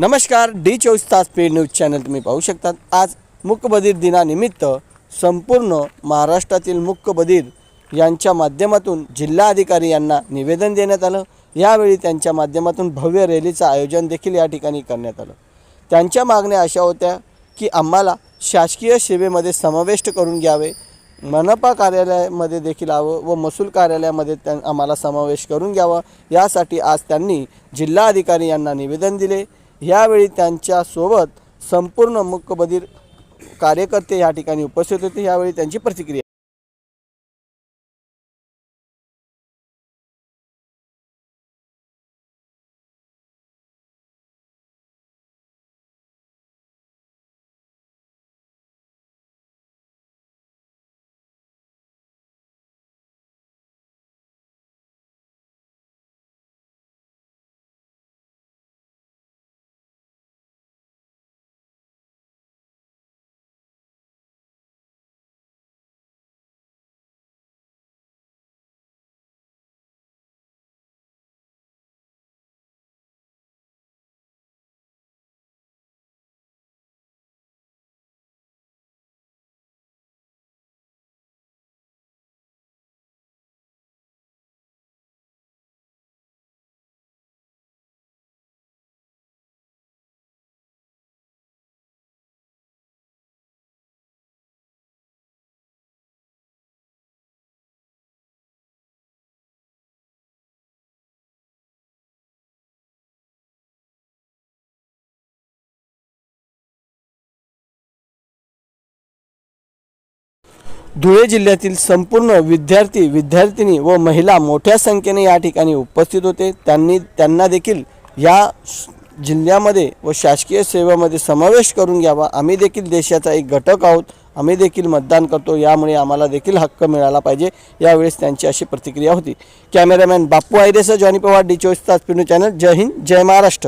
नमस्कार डी चोवीस तास पेड न्यूज चॅनल तुम्ही पाहू शकतात. आज मुकबधीर दिनानिमित्त संपूर्ण महाराष्ट्रातील मुकबधीर यांच्या माध्यमातून जिल्हाधिकारी यांना निवेदन देण्यात आलं. यावेळी त्यांच्या माध्यमातून भव्य रॅलीचं आयोजन देखील या ठिकाणी करण्यात आलं. त्यांच्या मागण्या अशा होत्या की आम्हाला शासकीय सेवेमध्ये समाविष्ट करून घ्यावे मनपा कार्यालयामध्ये देखील यावं व महसूल कार्यालयामध्ये त्या आम्हाला समावेश करून घ्यावा. यासाठी आज त्यांनी जिल्हाधिकारी यांना निवेदन दिले. यावेळी त्यांच्यासोबत संपूर्ण मुकबधीर कार्यकर्ते या ठिकाणी उपस्थित होते. यावेळी त्यांची प्रतिक्रिया. धुळे जिल्ह्यातील संपूर्ण विद्यार्थी विद्यार्थिनी व महिला मोठ्या संख्येने या ठिकाणी उपस्थित होते. त्यांनी त्यांना देखील या जिल्ह्यामध्ये व शासकीय सेवेमध्ये समावेश करून घ्यावा. आम्ही देखील देशाचा एक घटक आहोत. आम्ही देखील मतदान करतो. यामुळे आम्हाला देखील हक्क मिळाला पाहिजे. यावेळेस त्यांची अशी प्रतिक्रिया होती. कॅमेरामॅन बाप्पू आयरेसह जॉनी पवार डी चोवीस तास पिनू चॅनल. जय हिंद जय महाराष्ट्र.